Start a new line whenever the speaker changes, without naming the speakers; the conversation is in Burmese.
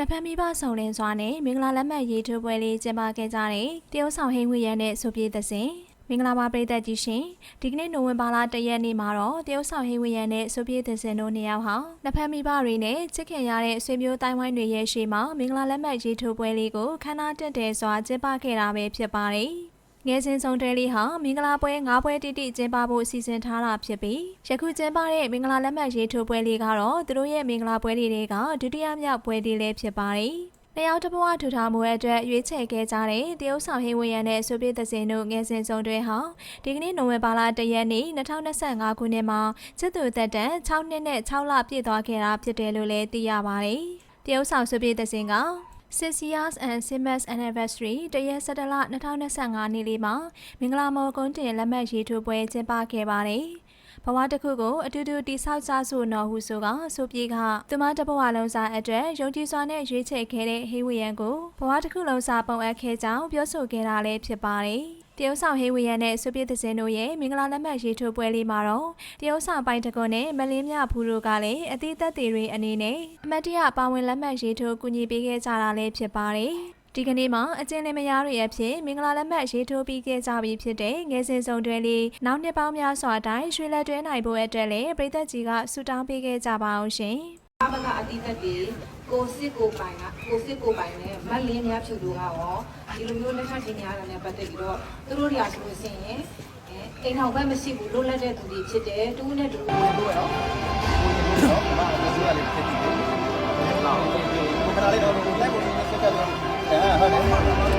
နဖန်မိဘဆောင်လင်းစွာနဲ့မင်္ဂလာလက်မှတ်ရေးထိုးပွဲလေးကျင်းပခဲ့ကြတဲ့တရုတ်ဆောင်ဟင်းဝေရန်နဲ့ဆိုပြေသစဉ်မင်္ဂလာပါပရိသတ်ကြီးရှင်ဒီကနေ့နိုဝင်ဘာလ၁ရက်နေ့မှာတော့တရုတ်ဆောင်ဟင်းဝေရန်နဲ့ဆိုပြေသစဉ်တို့နှစ်ယောက်ဟာနဖန်မိဘတွေနဲ့ချစ်ခင်ရတဲ့ဆွေမျိုးတိုင်းဝိုင်းတွေရဲ့ရှေ့မှာမင်္ဂလာလက်မှတ်ရေးထိုးပွဲလေးကိုခမ်းနားတက်တယ်စွာကျင်းပခဲ့တာပဲဖြစ်ပါတယ် ငယ်စဉ်ဆုံးတဲလေးဟာမင်္ဂလာပွဲ၅ပွဲတိတိကျင်းပဖို့စီစဉ်ထားတာဖြစ်ပြီးယခုကျင်းပတဲ့မင်္ဂလာလက်မှတ်ရေးထိုးပွဲလေးကတော့သူတို့ရဲ့မင်္ဂလာပွဲလေးတွေကဒုတိယမြောက်ပွဲလေးလည်းဖြစ်ပါတယ်။နှစ်ယောက်တစ်ဘဝထူထောင်မှုအတွက်ရွေးချယ်ခဲ့ကြတဲ့တရုတ်ဆောင်ဟင်းဝေရန်နဲ့ဆိုပြသစင်တို့ငယ်စဉ်ဆုံးတွဲဟာဒီကနေ့နိုဝင်ဘာလ၁ရက်နေ့2025ခုနှစ်မှာစစ်သူသက်တမ်း6နှစ်နဲ့6လပြည့်သွားခဲ့တာဖြစ်တယ်လို့လည်းသိရပါတယ်။တရုတ်ဆောင်ဆိုပြသစင်က Six years and Siemens anniversary တရက်17လ2025နေ့လေးမှာမင်္ဂလာမော်ကွန်းတင်လက်မှတ်ရေးထိုးပွဲကျင်းပခဲ့ပါတယ်။ဘဝတစ်ခုကိုအတူတူတိဆောက်ကြဆိုနော်ဟုဆိုကဆိုပြေကသူမတစ်ဘဝလုံးစာအတွက်ယုံကြည်စွာနဲ့ရွေးချယ်ခဲ့တဲ့ဟေးဝီယန်ကိုဘဝတစ်ခုလုံးစာပုံအပ်ခဲ့ကြောင်းပြောဆိုခဲ့တာလည်းဖြစ်ပါတယ်။ တရုတ်ဆောင်ဟေးဝီယန်နဲ့ဆိုပြသစင်တို့ရဲ့မင်္ဂလာလက်မှတ်ရေးထိုးပွဲလေးမှာတော့တရုတ်ဆောင်ပိုင်းတကွန်းနဲ့မလင်းမြဖူးတို့ကလည်းအသီးသက်တွေအနေနဲ့အမတ်တရပါဝင်လက်မှတ်ရေးထိုးကူညီပေးခဲ့ကြတာလည်းဖြစ်ပါတယ်။ဒီကနေ့မှာအကျဉ်းလင်မယားတွေအဖြစ်မင်္ဂလာလက်မှတ်ရေးထိုးပြီးခဲ့ကြပြီဖြစ်တဲ့ငယ်စဉ်စုံတွဲလေးနောက်နှစ်ပေါင်းများစွာတိုင်ရွှေလက်တွဲနိုင်ဖို့အတွက်လည်းပြည်သက်ကြီးကဆုတောင်းပေးခဲ့ကြပါအောင်ရှင်။
အဘကအတိတ်တွေကိုစစ်ကိုပိုင်ကကိုစစ်ကိုပိုင်နဲ့မတ်လင်းများဖြူလို့ကရော ဒီလိုမျိုးလက်ထပ်ချင်းများတာနဲ့ပတ်သက်ပြီးတော့သူတို့တွေကဆိုလို့ရှိရင်အဲအိမ်ထောင်ဘက်မရှိဘူးလွတ်လပ်တဲ့သူတွေဖြစ်တယ်တူးနဲ့တူဝင်လို့ရော
နော်မအကျိုးရလေးဖြစ်တယ်။ဟုတ်ကဲ့။ခဏလေးတော့လက်ကိုနည်းနည်းဆက်ကြတော့အဲဟုတ်တယ်